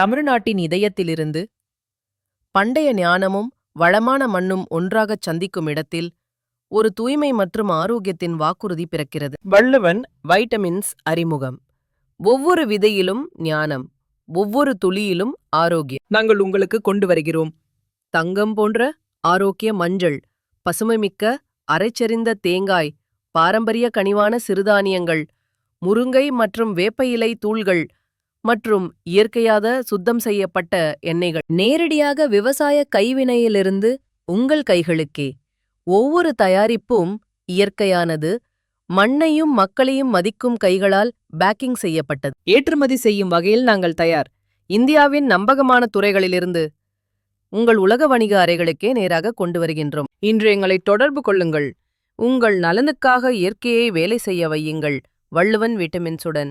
தமிழ்நாட்டின் இதயத்திலிருந்து பண்டைய ஞானமும் வளமான மண்ணும் ஒன்றாகச் சந்திக்கும் இடத்தில் ஒரு தூய்மை மற்றும் ஆரோக்கியத்தின் வாக்குறுதி பிறக்கிறது. வள்ளுவன் வைட்டமின்ஸ் அறிமுகம். ஒவ்வொரு விதையிலும் ஞானம் ஒவ்வொரு துளியிலும் ஆரோக்கியம். நாங்கள் உங்களுக்கு கொண்டு வருகிறோம். தங்கம் போன்ற ஆரோக்கிய மஞ்சள் பசுமைமிக்க அரைச்செறிந்த தேங்காய் பாரம்பரிய கனிவான சிறுதானியங்கள் முருங்கை மற்றும் வேப்ப இலை தூள்கள் மற்றும் இயற்கையாக சுத்தம் செய்யப்பட்ட எண்ணெய்கள். நேரடியாக விவசாய கைவினையிலிருந்து உங்கள் கைகளுக்கே. ஒவ்வொரு தயாரிப்பும் இயற்கையானது. மண்ணையும் மக்களையும் மதிக்கும் கைகளால் பேக்கிங் செய்யப்பட்டது. ஏற்றுமதி செய்யும் வகையில் நாங்கள் தயார். இந்தியாவின் நம்பகமான துறைகளிலிருந்து உங்கள் உலக வணிக அறைகளுக்கே நேராக கொண்டு வருகின்றோம். இன்று எங்களை தொடர்பு கொள்ளுங்கள். உங்கள் நலனுக்காக இயற்கையை வேலை செய்ய வையுங்கள். வள்ளுவன் விட்டமின்ஸுடன்